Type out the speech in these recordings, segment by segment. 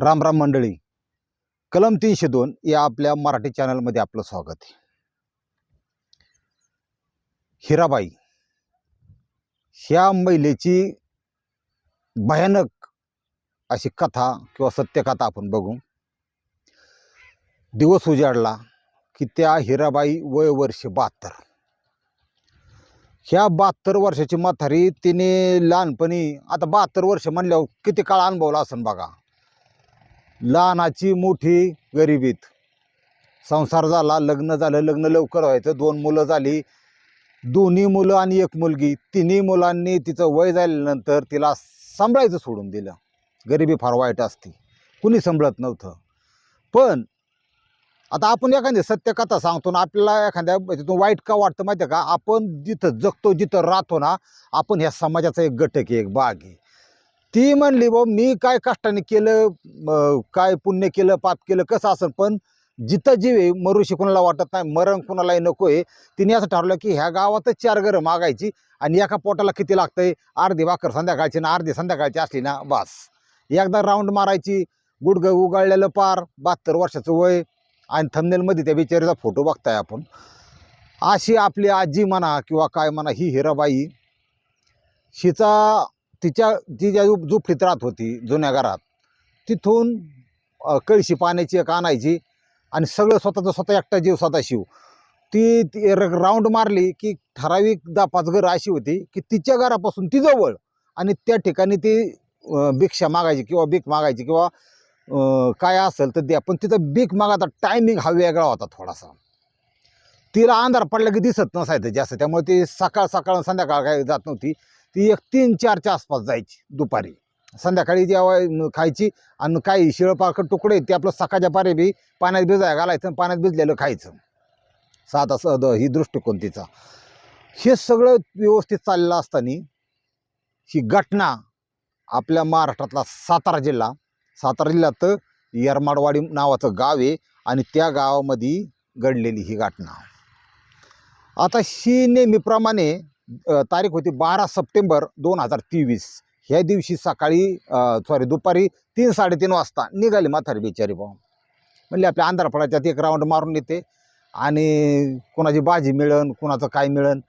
राम राम मंडळी. कलम तीनशे दोन या आपल्या मराठी चॅनलमध्ये आपलं स्वागत आहे. हिराबाई ह्या महिलेची भयानक अशी कथा किंवा सत्यकथा आपण बघू. दिवस उजाडला की त्या हिराबाई वय वर्ष बहात्तर. ह्या बहात्तर वर्षाची म्हातारी तिने लहानपणी आता बहात्तर वर्ष म्हणल्यावर किती काळ अनुभवला असन बघा. लहानाची मोठी गरिबीत संसार झाला लग्न झालं लग्न लवकर व्हायचं दोन मुलं झाली. दोन्ही मुलं आणि एक मुलगी. तिन्ही मुलांनी तिचं वय झाल्यानंतर तिला सांभाळायचं सोडून दिलं. गरिबी फार वाईट असते. कुणी सांभाळत नव्हतं. पण आता आपण एखादी सत्यकथा सांगतो ना आपल्याला एखाद्या तिथून वाईट का वाटतं माहिती आहे का? आपण जिथं जगतो जिथं राहतो ना आपण ह्या समाजाचा एक घटक आहे एक भाग आहे. ती म्हणली बाबा मी काय कष्टाने केलं काय पुण्य केलं पाप केलं कसं असं पण जिथं जीव आहे मरुशी कोणाला वाटत नाही मरण कुणालाही नको आहे. तिने असं ठरवलं की ह्या गावातच चार घरं मागायची आणि एका पोटाला किती लागतंय अर्धी भाकर संध्याकाळची ना अर्धी संध्याकाळची असली ना बास. एकदा राऊंड मारायची गुडघं उगाळलेलं पार बहात्तर वर्षाचं वय आणि थंबनेलमध्ये त्या बिचारीचा फोटो बघताय आपण. अशी आपली आजी म्हणा किंवा काय म्हणा ही हिराबाई हिचा तिच्या ती ज्या जो झोपडीत राहत होती जुन्या घरात तिथून कळशी पाण्याची एक आणायची आणि सगळं स्वतःचं स्वतः एकटा जीव स्वतः शिव. ती ती र- राऊंड मारली की ठराविक दहा पाच घरं अशी होती की तिच्या घरापासून ती जवळ आणि त्या ठिकाणी ती भिक्षा मागायची किंवा भीक मागायची किंवा काय असेल तर द्या. पण तिचा भीक मागायचा टायमिंग हा वेगळा होता थोडासा. तिला अंधार पडला की दिसत नसायचं जास्त. त्यामुळे ती सकाळ सकाळ संध्याकाळ काय जात नव्हती. ती एक तीन चारच्या आसपास जायची दुपारी. संध्याकाळी जेव्हा खायची आणि काही शिळपाकट तुकडे ते आपलं सकाळच्या पारे बी पाण्यात भिजाय घालायचं आणि पाण्यात भिजलेलं खायचं. साधा सद ही दृष्टिकोन तिचा. हे सगळं व्यवस्थित चाललेलं असताना ही घटना आपल्या महाराष्ट्रातला सातारा जिल्हा सातारा जिल्ह्यात यरमाडवाडी नावाचं गाव आहे आणि त्या गावामध्ये घडलेली ही घटना. आता ही नेहमीप्रमाणे तारीख होती बारा सप्टेंबर दोन हजार तेवीस. ह्या दिवशी सकाळी सॉरी दुपारी तीन साडेतीन वाजता निघाली म्हातारी बिचारी भाऊ. म्हणले आपल्या आंध्रपडाच्यात एक राऊंड मारून येते आणि कोणाची भाजी मिळन कोणाचं काय मिळन.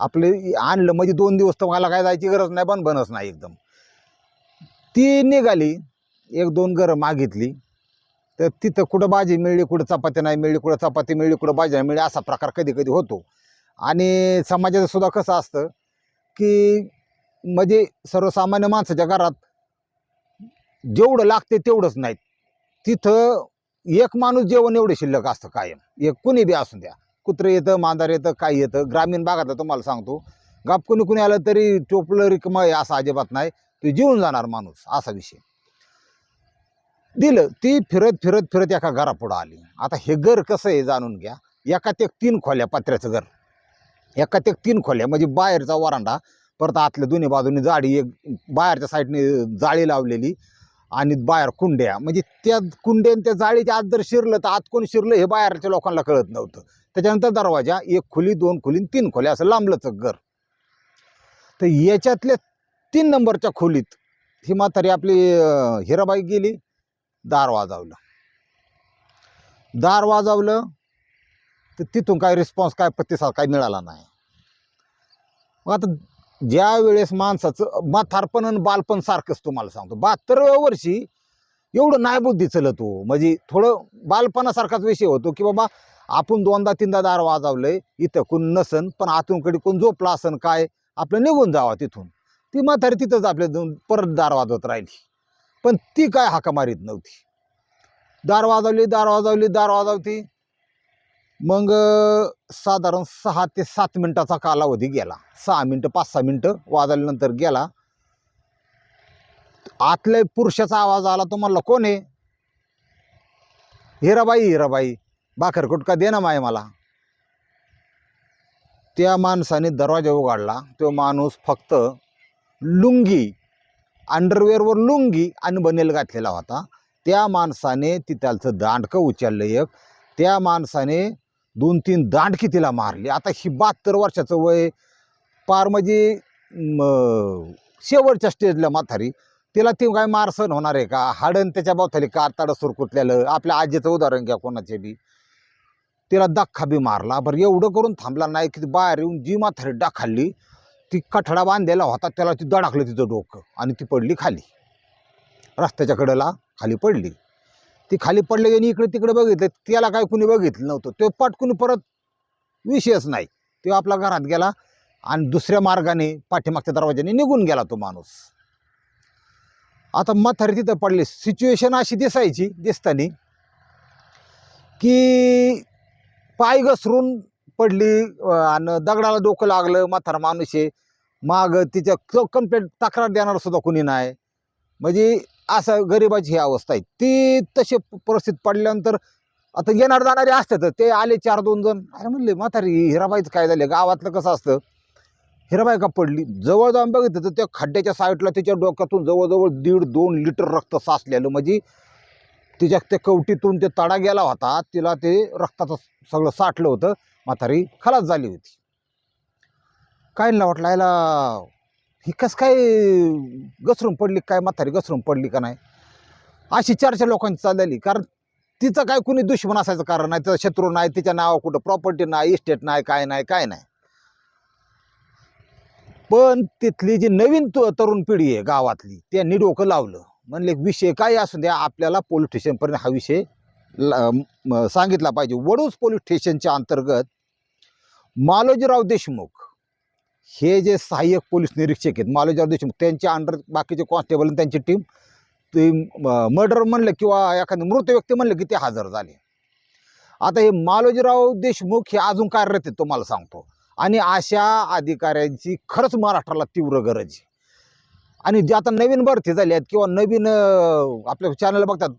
आपले आणलं म्हणजे दोन दिवस तर मला काय जायची गरज नाही पण बनच नाही एकदम. ती निघाली एक दोन घरं मागितली. तर तिथं कुठं भाजी मिळली कुठं चपाती नाही मिळली कुठं चपाती मिळली कुठं भाजी नाही मिळली असा प्रकार कधी कधी होतो. आणि समाजाचं सुद्धा कसं असतं की म्हणजे सर्वसामान्य माणसाच्या घरात जेवढं लागते तेवढंच नाही तिथं एक माणूस जेवण एवढं शिल्लक असतं कायम. एक कुणी बी असू द्या. कुत्रं येतं मांदार येतं काय येतं. ग्रामीण भागात तुम्हाला सांगतो. गाप कुणी कुणी आलं तरी टोपलं रिकम आहे असं अजिबात नाही. ते जीवन जाणार माणूस असा विषय. दिलं ती फिरत फिरत फिरत एका घरापुढं आली. आता हे घर कसं आहे जाणून घ्या. एकात एक तीन खोल्या पत्र्याचं घर. एकात एक तीन खोल्या म्हणजे बाहेरचा वरांडा परत आतल्या दोन्ही बाजूनी जाडी एक बाहेरच्या साईडने जाळी लावलेली आणि बाहेर कुंड्या. म्हणजे त्या कुंड्या त्या जाळीच्या आत जर शिरलं तर आत कोण शिरलं हे बाहेरच्या लोकांना कळत नव्हतं. त्याच्यानंतर दरवाजा एक खोली दोन खोली तीन खोल्या असं लांबलंच घर. तर याच्यातल्या तीन नंबरच्या खोलीत ही म्हातारी आपली हिराबाई गेली दार वाजवलं. दार वाजवलं तर तिथून काय रिस्पॉन्स काय प्रतिसाद काय मिळाला नाही. मग आता ज्या वेळेस माणसाचं म्हातारपण आणि बालपण सारखंच तुम्हाला सांगतो. बहात्तरव्या वर्षी एवढं नायबुद्धी चलत हो. म्हणजे थोडं बालपणासारखाच विषय होतो की बाबा आपण दोनदा तीनदा दार वाजवलंय इथं कोण नसन पण आतूनकडे कोण झोपला असन काय? आपलं निघून जावा तिथून. ती म्हातारी तिथंच आपल्या परत दार वाजवत राहिली. पण ती काय हाका मारीत नव्हती. दार वाजवली दार वाजवली दार वाजवती. मग साधारण सहा ते सात मिनटाचा कालावधी गेला. सहा मिनटं पाच सहा मिनटं वाजल्यानंतर गेला. आतल्या पुरुषाचा आवाज आला तो म्हणला कोण आहे हिराबाई हिराबाई भाकर कुटका दे ना माय मला. त्या माणसाने दरवाजा उघडला. तो माणूस फक्त लुंगी अंडरवेअरवर लुंगी आणि बनेल घातलेला होता. त्या माणसाने तिथालचं दांडकं उचललं एक. त्या माणसाने दोन तीन दांडकी तिला मारली? आता ही बहात्तर वर्षाचं वय पार म्हणजे शेवटच्या स्टेजला म्हातारी. तिला ती काय मारसन होणार आहे का? हाडन त्याच्या बावथाली का ताडं सुरकुतलेलं आपल्या आजीचं उदाहरण घ्या कोणाचे बी. तिला दाखा बी मारला. बरं एवढं करून थांबला नाही की बाहेर येऊन जी म्हातारी डाक खाल्ली ती कठडा बांधलेला होता त्याला ती दडाखलं तिचं डोकं आणि ती पडली खाली. रस्त्याच्या कडेला खाली पडली. ती खाली पडले आणि इकडे तिकडे बघितलं त्याला काय कुणी बघितलं नव्हतं. तो पटकून परत विषयच नाही. तो आपला घरात गेला आणि दुसऱ्या मार्गाने पाठीमागच्या दरवाजाने निघून गेला तो माणूस. आता म्हातारी तिथं पडली. सिच्युएशन अशी दिसायची दिसतानी की पाय घसरून पडली आणि दगडाला डोकं लागलं म्हातारा माणूस आहे. माग तिच्या कंप्लेंट तक्रार देणार सुद्धा कुणी नाही. म्हणजे असं गरिबाची ही अवस्था आहे. ती तसे परिस्थिती पडल्यानंतर आता येणार जाणारे असतात ते आले चार दोन जण. अरे म्हणले म्हातारी हिराबाईचं काय झालं? गावातलं कसं असतं? हिराबाई का पडली? जवळ जाऊन बघितलं तर त्या खड्ड्याच्या साईडला तिच्या डोक्यातून जवळजवळ दीड दोन लिटर रक्त साचलेलं. म्हणजे तिच्या त्या कवटीतून ते तडा गेला होता तिला ते रक्ताचं सगळं साठलं होतं. म्हातारी खलास झाली होती. काय ना वाटलं याला ही कस काय घसरून पडली काय म्हातारी घसरून पडली का नाही? अशी चर्चा लोकांची चाललेली. कारण तिचं काय कुणी दुश्मन असायचं कारण नाही तिचा शत्रू नाही तिच्या नावा कुठं प्रॉपर्टी नाही इस्टेट नाही काय नाही काय नाही. पण तिथली जी नवीन तु- तरुण पिढी आहे गावातली त्यांनी डोकं लावलं. म्हणले विषय काय असू द्या आपल्याला पोलीस स्टेशनपर्यंत हा विषय ला- सांगितला पाहिजे. वडूज पोलीस स्टेशनच्या अंतर्गत मालोजीराव देशमुख हे जे सहाय्यक पोलीस निरीक्षक आहेत मालोजीराव देशमुख त्यांच्या अंडर बाकीचे कॉन्स्टेबल आणि त्यांची टीम ते मर्डर म्हणलं किंवा एखादं मृत व्यक्ती म्हणलं की ते हजर झाले. आता हे मालोजीराव देशमुख हे अजून कार्यरत आहेत तुम्हाला सांगतो. आणि अशा अधिकाऱ्यांची खरंच महाराष्ट्राला तीव्र गरज आहे. आणि जे आता नवीन भरती झाली आहेत किंवा नवीन आपल्या चॅनल बघतात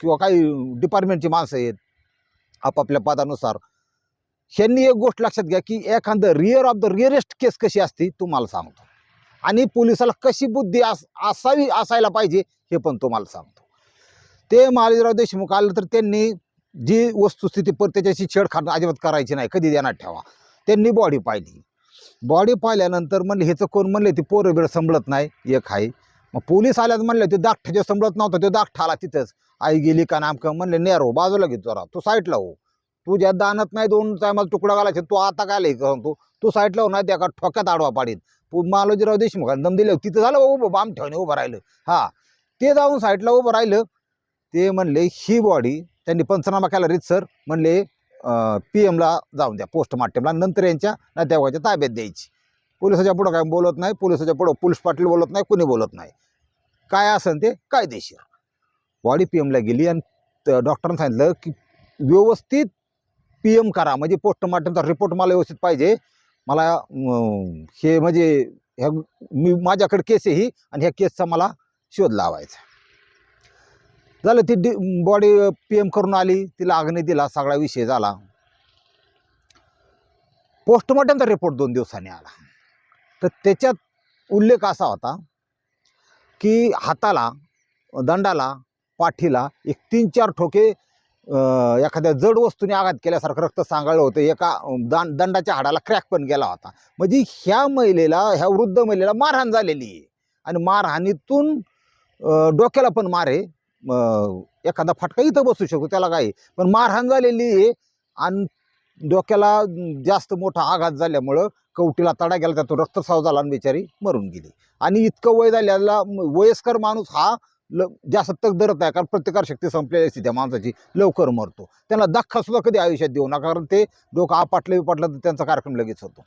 किंवा काही डिपार्टमेंटची माणसं आहेत आपापल्या पदानुसार ह्यांनी एक गोष्ट लक्षात घ्या की एखादं rare of the rarest case कशी असते तुम्हाला सांगतो. आणि पोलिसाला कशी बुद्धी अस असावी असायला पाहिजे हे पण तुम्हाला सांगतो. ते मालेराव देशमुख आलं तर त्यांनी जी वस्तुस्थिती पर त्याच्याशी छेडखाड अजिबात करायची नाही कधी देण्यात ठेवा. त्यांनी बॉडी पाहिली. बॉडी पाहिल्यानंतर म्हणले ह्याचं कोण म्हणले ते पोरं बिरं संभळत नाही एक आहे. मग पोलीस आल्यात म्हणले ते दागठा जे संभळत नव्हतं ते दागठा आला तिथंच. आई गेली का नामकं? म्हणले नेरो बाजूला घेत जरा तू साईडला हो. तुझ्या दानात दानत नाही दोन टायमाला तुकडा घालायचे तू आता काय लिहित तू? तू साईडला होणार नाही त्या का ठोक्यात आडवा पाडीन. मालोजीराव देशमुखांनी दम दिले तिथं झालं उभं बाम ठेवणे उभं राहिलं. हा. ते जाऊन साईडला उभं राहिलं ते म्हणले ही बॉडी त्यांनी पंचनामा केला रीत सर म्हणले पी एमला जाऊन द्या पोस्टमार्टमला नंतर यांच्या नातेवाईकाच्या ताब्यात द्यायची. पोलिसाच्या पुढं काय बोलत नाही पोलिसाच्या पुढं पोलीस पाटील बोलत नाही कुणी बोलत नाही. काय असेल ते कायदेशीर. बॉडी पी एमला गेली आणि त- डॉक्टरांनी सांगितलं की व्यवस्थित पी एम करा. म्हणजे पोस्टमार्टमचा रिपोर्ट मला व्यवस्थित पाहिजे. मला हे म्हणजे ह्या मी माझ्याकडे केस आहे ही आणि ह्या केसचा मला शोध लावायचा झालं ती डी बॉडी पी एम करून आली. तिला आग्ने दिला. सगळा विषय झाला. पोस्टमॉर्टमचा रिपोर्ट दोन दिवसांनी आला. तर त्याच्यात उल्लेख असा होता की हाताला दंडाला पाठीला एक तीन चार ठोके एखाद्या जड वस्तूने आघात केल्यासारखं रक्त सांगाळलं होतं. एका दान दंडाच्या हाडाला क्रॅक पण गेला होता. म्हणजे ह्या महिलेला ह्या वृद्ध महिलेला मारहाण झालेली आहे. आणि मारहाणीतून डोक्याला पण मारे एखादा फटका इथं बसू शकतो त्याला काय पण मारहाण झालेली आहे आणि डोक्याला जास्त मोठा आघात झाल्यामुळं कवटीला तडा गेला त्यातून रक्तस्राव झाला आणि बिचारी मरून गेली. आणि इतकं वय झालेला वयस्कर माणूस हा ल जास्त तग धरत आहे कारण प्रतिकार शक्ती संपलेली असते त्या माणसाची लवकर मरतो. त्यांना धक्का सुद्धा कधी आयुष्यात देऊ नका कारण ते डोकं आपटलं बिपटलं तर त्यांचा कार्यक्रम लगेच होतो.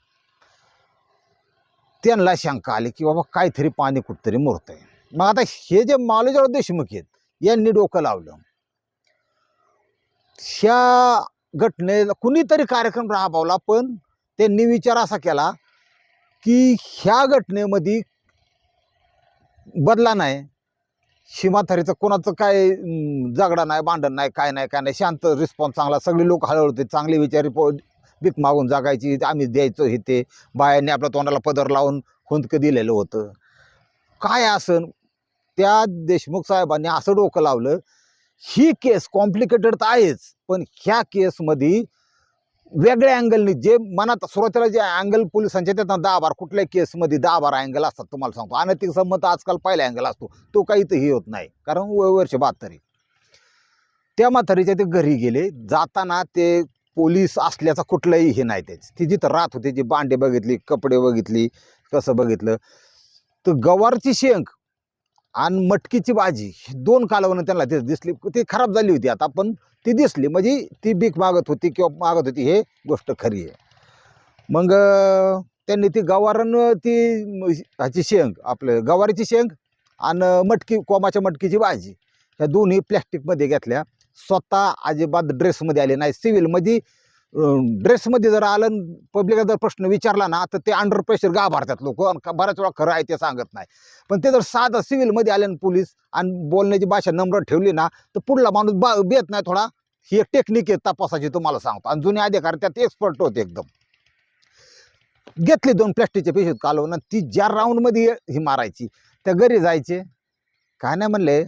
त्यांना शंका आली की बाबा काहीतरी पाणी कुठतरी मुरतंय. मग आता हे जे मालोजीराव देशमुख आहेत यांनी डोकं लावलं. ह्या घटनेला कुणीतरी कार्यक्रम राबवला पण त्यांनी विचार असा केला की ह्या घटनेमध्ये बदला नाही. शिमाथारीचं कोणाचं काय अं, झगडा नाही भांडण नाही काय नाही काय नाही. शांत रिस्पॉन्स चांगला. सगळे लोक हळू होते चांगले विचार पो भीक मागून जागायची. आम्ही द्यायचो हे ते. बायांनी आपल्या तोंडाला पदर लावून हुंदकं दिलेलं होतं. काय असन? त्या देशमुख साहेबांनी असं डोकं लावलं ही केस कॉम्प्लिकेटेड तर आहेच. पण ह्या केसमध्ये वेगळ्या अँगलनी जे मनात सुरुवातीला जे अँगल पोलिसांच्या त्यात दहा बार कुठल्याही केसमध्ये दहा बारा अँगल असतात तुम्हाला सांगतो. अनैतिक संबंध आजकाल पहिला अँगल असतो. तो काही तर हे होत नाही. कारण वय वर्ष बहात्तर त्या म्हातारीच्या ते घरी गेले. जाताना ते पोलीस असल्याचा कुठलंही हे नाही त्याच. ती जिथं राहत होती जी बांडे बघितली कपडे बघितली कसं बघितलं तर गवारची शेंग आणि मटकीची भाजी ही दोन कालवणं त्यांना ते दिसली. ती खराब झाली होती. आता पण ती दिसली. म्हणजे ती भीक मागत होती किंवा मागत होती हे गोष्ट खरी आहे. मग त्यांनी ती गवारण ती ह्याची शेंग आपलं गवारीची शेंग आणि मटकी कोमाच्या मटकीची भाजी ह्या दोन्ही प्लॅस्टिकमध्ये घेतल्या. स्वतः अजिबात ड्रेसमध्ये आले नाही. सिव्हिलमध्ये ड्रेसमध्ये जर आलं पब्लिकला जर प्रश्न विचारला ना तर ते अंडर प्रेशर गाभारतात लोक. बऱ्याच वेळा खरं आहे ते सांगत नाही. पण ते जर साधं सिव्हिलमध्ये आले ना पोलीस आणि बोलण्याची भाषा नम्र ठेवली ना तर पुढला माणूस बा बेत नाही थोडा. ही एक टेक्निक आहे तपासाची तुम्हाला सांगतो. आणि जुने अधिकारी त्यात एक्सपर्ट होते एकदम. घेतली दोन प्लॅस्टिकच्या पिशवीत कालवून ती ज्या राऊंडमध्ये ही मारायची त्या घरी जायचे. काय नाही म्हणले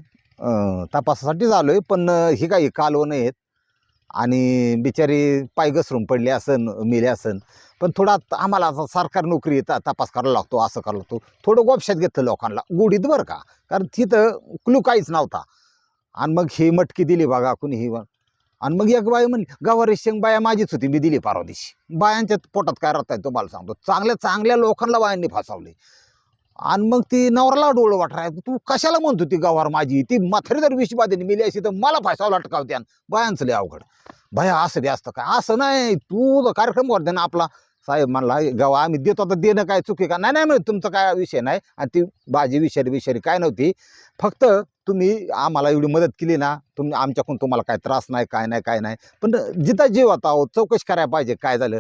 तपासासाठीच आलो आहे पण अं, ही काही कालवणं आहेत. आणि बिचारी पाय घसरून पडले असन मेले असन. पण थोडा आम्हाला सरकार नोकरी येतात तपास करायला लागतो असं करायला लागतो. थोडं गोपशात घेतलं लोकांना. गुढीत बरं का? कारण तिथं क्लू काहीच नव्हता. आणि मग ही मटकी दिली बघा कुणी ही. आणि मग एक बाई म्हणली गवारी शेंग बाया माझीच होती मी दिली परवा दिवशी. बायांच्या पोटात काय राहत आहे तुम्हाला सांगतो. चांगल्या चांगल्या लोकांना बायांनी फसवले. आणि मग ती नवराला डोळं वाटराय. तू कशाला म्हणतो ती गवार माझी? ती माथरी जर विषबाधेने मिली अशी तर मला फसावं लटकावत्यान बायांचं लय अवघड. भया असं दे असतं काय? असं नाही. तू कार्यक्रम करते ना आपला. साहेब म्हणला गावा आम्ही देतो आता देणं काय चुकी का? नाही नाही म्हणजे तुमचा काय विषय नाही. आणि ती भाजी विषारी विषारी काय नव्हती. फक्त तुम्ही आम्हाला एवढी मदत केली ना तुम्ही आमच्याकडून तुम्हाला काय त्रास नाही काय नाही काय नाही. पण जिथं जीव होता अहो, चौकशी करायला पाहिजे काय झालं?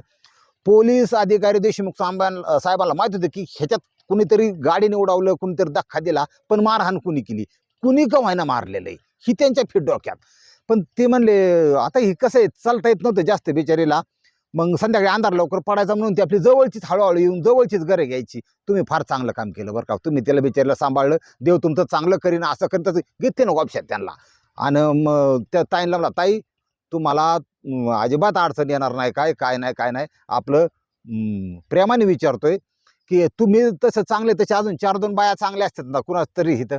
पोलीस अधिकारी देशमुख साहेबांना साहेबांना माहीत होतं की ह्याच्यात कुणीतरी गाडीने उडवलं कुणीतरी धक्का दिला पण मारहाण कुणी केली? कुणी कवायना मारलेलं आहे? ही त्यांच्या फिट डोक्यात. पण ते म्हणले आता हे कसं आहे? चालता येत नव्हतं जास्त बिचारीला. मग संध्याकाळी अंधार लवकर पडायचा म्हणून ती आपली जवळचीच हळूहळू येऊन जवळचीच घरे घ्यायची. तुम्ही फार चांगलं काम केलं बरं का. तुम्ही त्याला बिचारीला सांभाळलं. देव तुमचं चांगलं करीन असं करीन तसं घेते ना ऑप्शन त्यांना. आणि मग त्या ताईंना म्हणा ताई तुम्हाला अजिबात अडचण येणार नाही. काय काय नाही काय नाही. आपलं प्रेमाने विचारतोय. की तुम्ही तसं चांगले तसे अजून चार दोन बाया चांगल्या असतात ना कुणाच तरी इथं.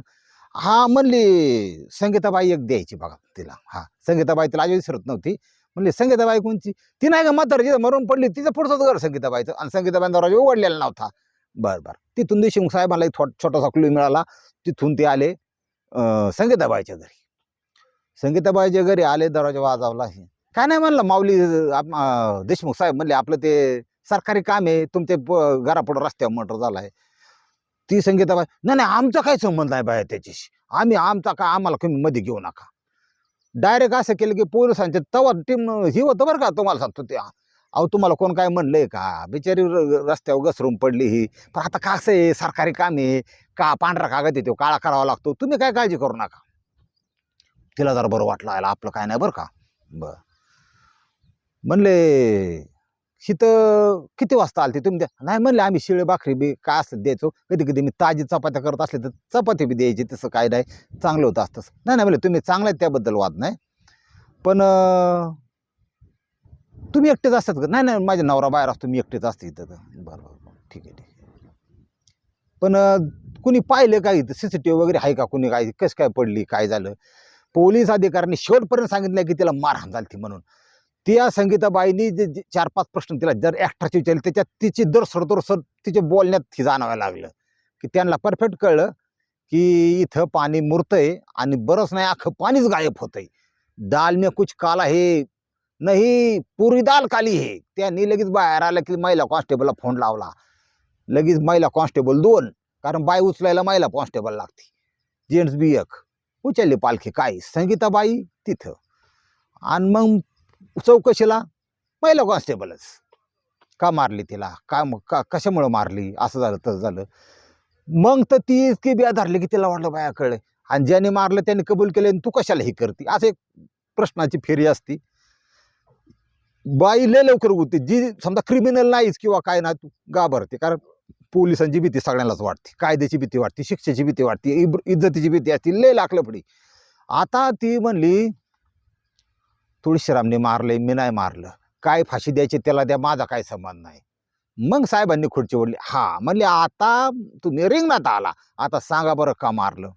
हा म्हणली संगीताबाई एक द्यायची बघा तिला. हा संगीताबाई तिला आजही विसरत नव्हती. म्हणली संगीताबाई कोणची? ती नाही का म्हातारी जिथं मरून पडली तिचं पुढचंच घर संगीताबाईचं. आणि संगीताबाई दरवाजा उघडलेला नव्हता. बरं बरं. तिथून देशमुख साहेबांना एक थो छोटासा क्लू मिळाला. तिथून ते आले संगीताबाईच्या घरी. संगीताबाईच्या घरी आले दरवाजा वाजवला. हे काय नाही म्हणलं माऊली आप- देशमुख साहेब म्हणले आपलं ते सरकारी काम आहे तुमचे प- घरापुढं रस्त्यावर मोटर झाला आहे ती संगीताबाई नाही नाही आमचा काय संबंध नाही बाया त्याच्याशी. आम्ही आमचा का आम्हाला कमी मध्ये घेऊ नका. डायरेक्ट असं केलं की पोलिसांचे तवा टीम ही होतं बरं का तुम्हाला सांगतो ते. अहो तुम्हाला कोण काय म्हणलंय का? बिचारी र- रस्त्यावर घसरून पडली ही. पण आता का असं आहे? सरकारी काम आहे. का पांढरा कागद येतो काळा करावा लागतो. तुम्ही काय काळजी करू नका. तिला जरा बरं वाटलं आपलं काय नाही बरं का? बर. म्हणले तिथं किती वाजता आलते तुम्ही? द्या नाही म्हणले आम्ही शिळे भाकरी बी काय असं द्यायचो. कधी कधी मी ताजी चपात्या करत असले तर चपाती बी द्यायची तसं काय नाही. चांगलं होतं असतं नाही नाही म्हणले तुम्ही चांगलं आहे त्याबद्दल वाद नाही. पण तुम्ही एकटेच असतात का? नाही नाही माझ्या नवरा बाहेर असतो मी एकटेच असते इथं. तर. बरं बरं बरं. ठीक आहे ठीक आहे. पण कुणी पाहिलं काय इथं? सी सी टी व्ही वगैरे आहे का कुणी? काय कसं काय पडली? काय झालं? पोलीस अधिकाऱ्यांनी शेवटपर्यंत सांगितलं की तिला मारहाण झाली ती म्हणून. त्या संगीताबाईनी जे जे चार पाच प्रश्न तिला जर एक्स्ट्राचे विचारले त्याच्यात तिची दर सरदर सर तिच्या बोलण्यात ही जाणवायला लागलं. की त्यांना परफेक्ट कळलं की इथं पाणी मुरतंय आणि बरंच नाही अख्खं पाणीच गायब होतंय. दाल में कुछ काला हे नाही पुरी दाल काली हे. त्यांनी लगेच बाहेर आलं की महिला कॉन्स्टेबलला फोन लावला. लगेच महिला कॉन्स्टेबल दोन कारण बाई उचलायला महिला कॉन्स्टेबल लागते. जेंट्स बी एक. उचलली पालखी काय? संगीताबाई तिथं. आणि मग चौकशीला महिला कॉन्स्टेबलच. का मारली तिला? का मग का कशामुळं मारली? असं झालं तसं झालं. मग तर ती इतकी बिया धरली की तिला वाटलं बाया कळलं. आणि ज्याने मारलं त्याने कबूल केले आणि तू कशाला हे करते? असं एक प्रश्नाची फेरी असती. बाई लय लवकर होती जी समजा क्रिमिनल नाहीच किंवा काय ना तू घाबरते. कारण पोलिसांची भीती सगळ्यांनाच वाटते. कायद्याची भीती वाटते. शिक्षेची भीती वाटते. इब- इज्जतीची भीती असते. लय लाकलं पडी आता ती म्हणली तुळशीरामने मारले मी नाही मारलं. काय फाशी द्यायची त्याला द्या माझा काय संबंध नाही. मग साहेबांनी खुर्ची ओढली. हा म्हणले आता तुम्ही रिंगणात आला. आता सांगा बरं का मारलं?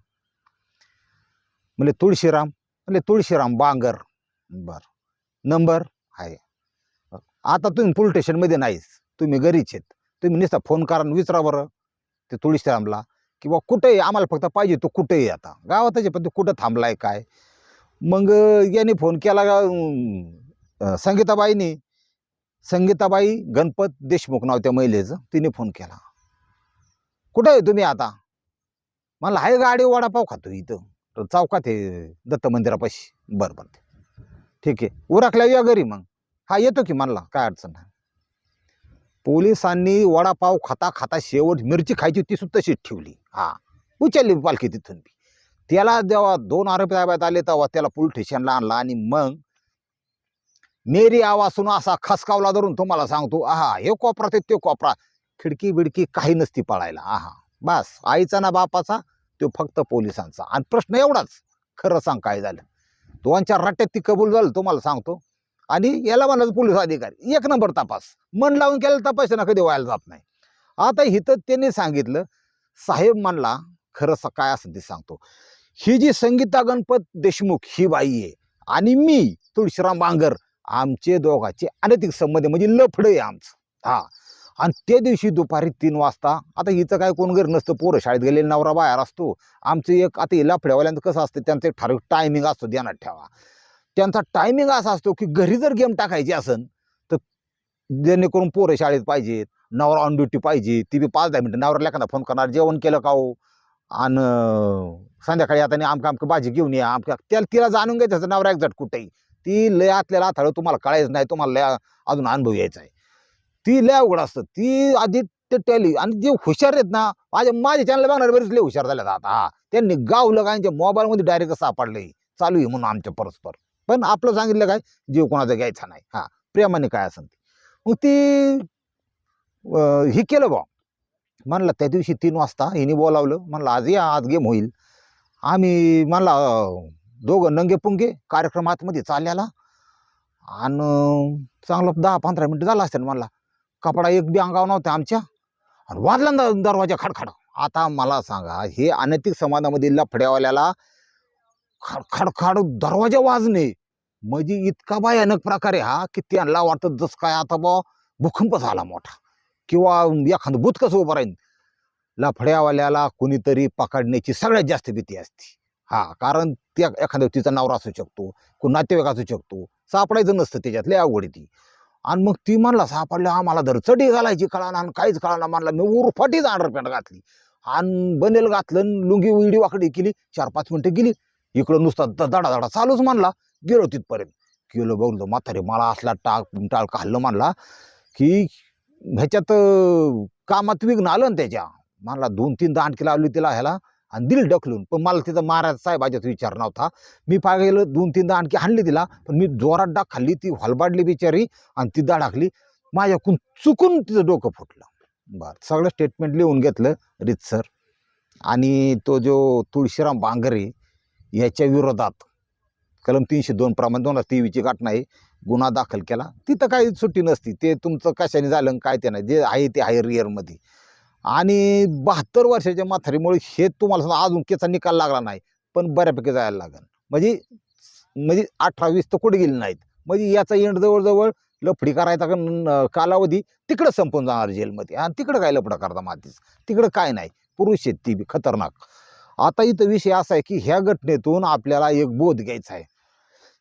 म्हणले तुळशीराम. म्हणले तुळशीराम बांगर. बर. नंबर आहे. आता तुम्ही पोलीस स्टेशनमध्ये नाहीच तुम्ही घरीच आहेत. तुम्ही नुसता फोन करा आणि विचारा बरं ते तुळशीरामला. किंवा कुठेही आम्हाला फक्त पाहिजे तो कुठेही आता. गावातच आहे, पण तो कुठं थांबलाय काय? मग यांनी फोन केला का संगीताबाईनी. संगीताबाई गणपत देशमुख नाव त्या महिलेचं तिने फोन केला. कुठं आहे तुम्ही आता? मला आहे गाडी वडापाव खातो इथं. तर चौकात आहे दत्त मंदिरापाशी. बरं बरं. ठीक आहे. उरकल्या या घरी मग. हा येतो की म्हणला काय अडचण नाही. पोलिसांनी वडापाव खाता खाता शेवट मिरची खायची ती सुद्धा तशीच ठेवली. हा उचलली पालखी तिथून बी. त्याला जेव्हा दोन आरोपी ताब्यात आले तेव्हा त्याला पोलीस स्टेशनला आणला आणि मग मेरी आवासून असा खसकावला धरून तुम्हाला सांगतो आहा हे कोपरा ते तो कोपरा. खिडकी बिडकी काही नसती पळायला आहा. बस आईचा ना बापाचा तो फक्त पोलिसांचा. आणि प्रश्न एवढाच खरं सांग काय झालं. दोन चार रट्ट्यात ती कबूल झालं तुम्हाला सांगतो. आणि याला म्हणायचं पोलीस अधिकारी एक नंबर तपास. मन लावून केला तपास ना कधी व्हायला जात नाही. आता हिथं त्यांनी सांगितलं साहेब म्हणला खरं काय असं ते सांगतो. ही जी संगीता गणपत देशमुख ही बाई आहे आणि मी तुळशीराम बांगर आमचे दोघांचे अनैतिक संबंध म्हणजे लफड आहे आमचं. हा. आणि त्या दिवशी दुपारी तीन वाजता आता हिचं काय कोण घर नसतं पोरं शाळेत गेलेले नवरा बाहेर असतो. आमचं एक आता हे लफड्यावाल्यांचं कसं असतं त्यांचं एक ठराविक टायमिंग असतो ध्यानात ठेवा. त्यांचा टायमिंग असा असतो की घरी जर गेम टाकायची असेल तर जेणेकरून पोरं शाळेत पाहिजेत नवरा ऑन ड्युटी पाहिजे ती बी पाच दहा मिनटं नवऱ्याला एखादा फोन करणार जेवण केलं का हो? आणि संध्याकाळी आता आमका आमका भाजी घेऊन या. आमका त्याला तिला जाणून घ्यायचं त्याचं नवरा एक्झॅक्ट कुठेही ती लय आतल्या आथाळं तुम्हाला कळायचं नाही. तुम्हाला लय अजून अनुभव यायचा आहे ती लय अवघड असतं. ती आधी ते टॅली आणि जे हुशार आहेत ना माझ्या माझ्या चॅनल बघणार बरेच लय हुशार झाले आता. हा त्यांनी गावलं काय मोबाईलमध्ये डायरेक्ट सापडलंय. चालू आहे म्हणून आमच्या परस्पर. पण आपलं सांगितलं काय जीव कोणाचा घ्यायचा नाही. हा प्रेमाने काय असं मग ती हे केलं बा म्हणलं त्या दिवशी तीन वाजता हिने बोलावलं. म्हणलं आज या आज गेम होईल. आम्ही म्हणला दोघं नंगे पुंगे कार्यक्रम आतमध्ये चाललेला. आणि चांगलं दहा पंधरा मिनटं झालं असतं म्हणला. कपडा एक बी अंगावर नव्हता आमच्या. आणि वाजला ना दरवाजा खडखड. आता मला सांगा हे अनैतिक समाजामध्ये लफड्यावाल्याला खड खडखड दरवाजा वाजणे. म्हणजे इतका भयानक प्रकार आहे हा की त्यांना वाटतं जसं काय आता बा भूकंप झाला मोठा. किंवा एखादं बुतकस उभं राहीन? लफड्यावाल्याला कुणीतरी पकडण्याची सगळ्यात जास्त भीती असते. हा कारण त्या एखाद्या तिचा नवरा असू शकतो कोण नातेवाईक असू शकतो सापडायचं नसतं त्याच्यात लय आहे ती. आणि मग ती म्हणला सापडल्या आम्हाला धर चढी घालायची कळा आणि काहीच कळा ना म्हणला मी उरफाटीच अंडरपॅन्ट घातली आणि बनेल घातलं आणि लुंगी उडी वाकडी केली चार पाच मिनटं गेली. इकडं नुसता द- दडा दडा चालूच म्हणला गेलो तिथपर्यंत. गेलो बघलो म्हातारे मला असला टाक टाळ खाल्लं म्हणला की ह्याच्यात कामात विघ्न आलं ना त्याच्या. मला दोन तीन दांडकी लावली तिला ह्याला आणि दिल ढकलून. पण मला तिथं महाराज साहेबाच्यात विचार नव्हता. मी पाय गेलं दोन तीन आणखी हाणली तिला पण मी जोरात डाक खाल्ली ती हलबाडली बिचारी आणि ती दाडाकली माझ्याकून चुकून तिचं डोकं फुटलं. बरं सगळं स्टेटमेंट लिहून घेतलं रितसर आणि तो जो तुळशीराम बांगरे याच्या विरोधात कलम तीनशे दोन प्रमाणे दोन हजार तेवीसची घटना आहे. गुन्हा दाखल केला. तिथं काही सुट्टी नसती. ते तुमचं कशाने झालं आणि काय ते नाही. जे आहे ते आहे रिअरमध्ये आणि बहात्तर वर्षाच्या म्हातारीमुळे हे तुम्हाला समजा अजून केचा निकाल लागला नाही. पण बऱ्यापैकी जायला लागेल. म्हणजे म्हणजे अठरा वीस तर कुठे गेले नाहीत. म्हणजे याचा एंड जवळजवळ लफडी करायचा का कालावधी तिकडं संपून जाणार जेलमध्ये. आणि तिकडं काय लफडा करता मातीच तिकडं काय नाही. पुरुष शेती ती बी खतरनाक. आता इथं विषय असा आहे की ह्या घटनेतून आपल्याला एक बोध घ्यायचा आहे.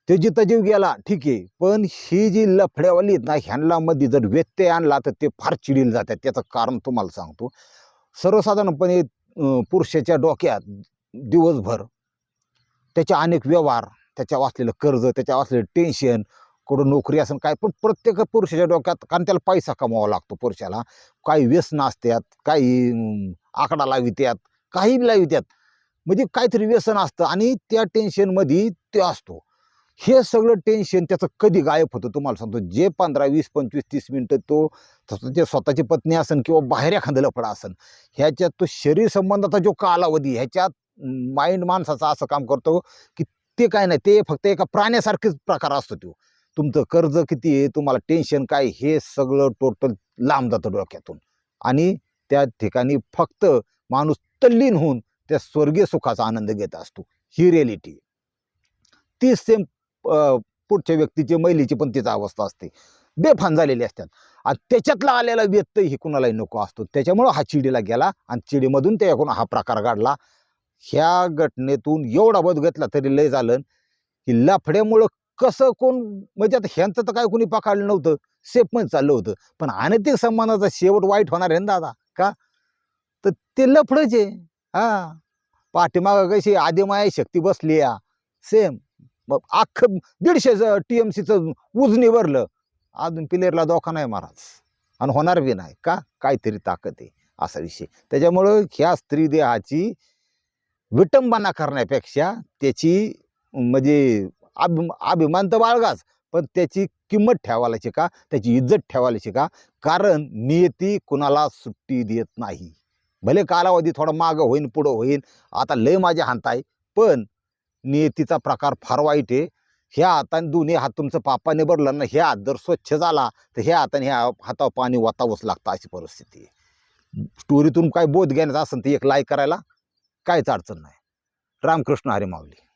ते जिथं जीव गेला ठीक आहे. पण ही जी लफड्यावाली आहेत ना ह्यांना मध्ये जर व्यत्यय आणला तर ते फार चिडील जातात. त्याचं कारण तुम्हाला सांगतो. सर्वसाधारणपणे पुरुषाच्या डोक्यात दिवसभर त्याचे अनेक व्यवहार त्याच्या वाचलेलं कर्ज त्याच्या वाचलेलं टेन्शन कुठं नोकरी असेल काय पण प्रत्येक पुरुषाच्या डोक्यात कारण त्याला पैसा कमावा लागतो पुरुषाला. काही व्यसन असतात काही आकडा लावित्यात काही लावित्यात. म्हणजे काहीतरी व्यसन असतं आणि त्या टेन्शनमध्ये ते असतो. हे सगळं टेन्शन त्याचं कधी गायब होतं? तुम्हाला सांगतो जे पंधरा वीस पंचवीस तीस मिनटं तो तसं स्वतःची पत्नी असन किंवा बाहेर एखादं लफडा असन ह्याच्यात तो शरीर संबंधाचा जो कालावधी ह्याच्यात माइंड माणसाचा असं काम करतो की ते काय नाही ते फक्त एका प्राण्यासारखेच प्रकार असतो तो. तुमचं कर्ज किती आहे तुम्हाला टेन्शन काय हे सगळं टोटल लांब जातं डोक्यातून. आणि त्या ठिकाणी फक्त माणूस तल्लीन होऊन त्या स्वर्गीय सुखाचा आनंद घेत असतो. ही रिॲलिटी तीच सेम पुढच्या व्यक्तीची महिलेची पण तिचा अवस्था असते. बेफान झालेली असतात. आणि त्याच्यातला आलेला व्यत्यय ही कुणालाही नको असतो. त्याच्यामुळं हा चिडीला गेला आणि चिडीमधून त्याच्याकडून हा प्रकार घडला. ह्या घटनेतून एवढा बोध घेतला तरी लय झालं. की लफड्यामुळं कसं कोण म्हणजे आता ह्यांचं तर काय कोणी पकडलं नव्हतं. सेफ पण चाललं होतं. पण अनैतिक संबंधाचा शेवट वाईट होणार आहे ना दादा? का? तर ते लफडंच आहे. हा. पाठीमागं कशी आदिमाया शक्ती बसली या. सेम. मग अख्खं दीडशे टी एम सीचं उजनी भरलं. अजून प्लेअरला धोका नाही महाराज. आणि होणार बी नाही. का? काहीतरी ताकद आहे. असा विषय. त्याच्यामुळं ह्या स्त्री देहाची विटंबना करण्यापेक्षा त्याची म्हणजे अभि अभिमान तर बाळगाच. पण त्याची किंमत ठेवायची का? त्याची इज्जत ठेवायची का? कारण नियती कुणाला सुट्टी देत नाही. भले कालावधी थोडा मागं होईन पुढं होईन. आता लय माझ्या हात आहे. पण नियतीचा प्रकार फार वाईट आहे. ह्या हाताने दोन्ही हात तुमचं पापाने भरलं ना ह्या हात जर स्वच्छ झाला तर ह्या हाताने ह्या हातावर पाणी वातावंच लागतं अशी परिस्थिती आहे. स्टोरीतून काय बोध घेण्याचा असेल तर एक लाईक करायला काहीच अडचण नाही. रामकृष्ण हरी माऊली.